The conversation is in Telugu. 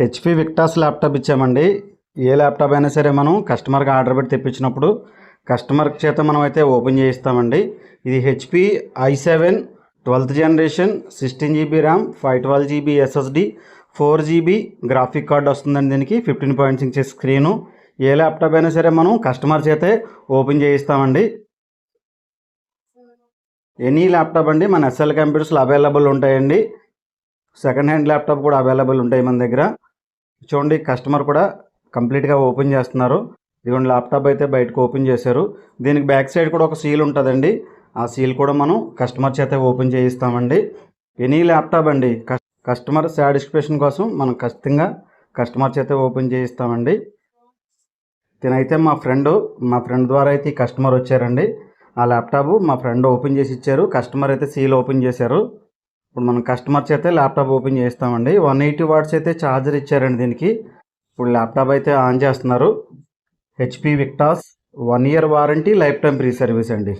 హెచ్పి విక్టాస్ ల్యాప్టాప్ ఇచ్చామండి. ఏ ల్యాప్టాప్ అయినా సరే మనం కస్టమర్కి ఆర్డర్ పెట్టి తెప్పించినప్పుడు కస్టమర్ చేత మనం అయితే ఓపెన్ చేయిస్తామండి. ఇది HP i seven twelfth generation sixteen GB RAM five twelve GB SSD four GB graphic card వస్తుందండి దీనికి ఫిఫ్టీన్ పాయింట్ సిక్స్ స్క్రీను ఏ ల్యాప్టాప్ అయినా సరే మనం కస్టమర్ చేతే ఓపెన్ చేయిస్తామండి. ఎనీ ల్యాప్టాప్ అండి మన ఎస్ఎల్ కంప్యూటర్స్లో అవైలబుల్ ఉంటాయండి. సెకండ్ హ్యాండ్ ల్యాప్టాప్ కూడా అవైలబుల్ ఉంటాయి మన దగ్గర. చూడండి కస్టమర్ కూడా కంప్లీట్గా ఓపెన్ చేస్తున్నారు. ఇదిగోండి ల్యాప్టాప్ అయితే బయటకు ఓపెన్ చేశారు. దీనికి బ్యాక్ సైడ్ కూడా ఒక సీల్ ఉంటుందండి. ఆ సీల్ కూడా మనం కస్టమర్ చేత ఓపెన్ చేయిస్తామండి. ఎనీ ల్యాప్టాప్ అండి. కస్- కస్టమర్ సాటిస్ఫాక్షన్ కోసం మనం ఖచ్చితంగా కస్టమర్ చేత ఓపెన్ చేయిస్తామండి. తినైతే మా ఫ్రెండ్ మా ఫ్రెండ్ ద్వారా అయితే ఈ కస్టమర్ వచ్చారండి. ఆ ల్యాప్టాప్ మా ఫ్రెండ్ ఓపెన్ చేసి ఇచ్చారు. కస్టమర్ అయితే సీల్ ఓపెన్ చేశారు. ఇప్పుడు మనం కస్టమర్స్ అయితే ల్యాప్టాప్ ఓపెన్ చేస్తామండి. వన్ ఎయిటీ వాట్స్ అయితే ఛార్జర్ ఇచ్చారండి దీనికి. ఇప్పుడు ల్యాప్టాప్ అయితే ఆన్ చేస్తున్నారు. HP Victus one year warranty life time free service అండి.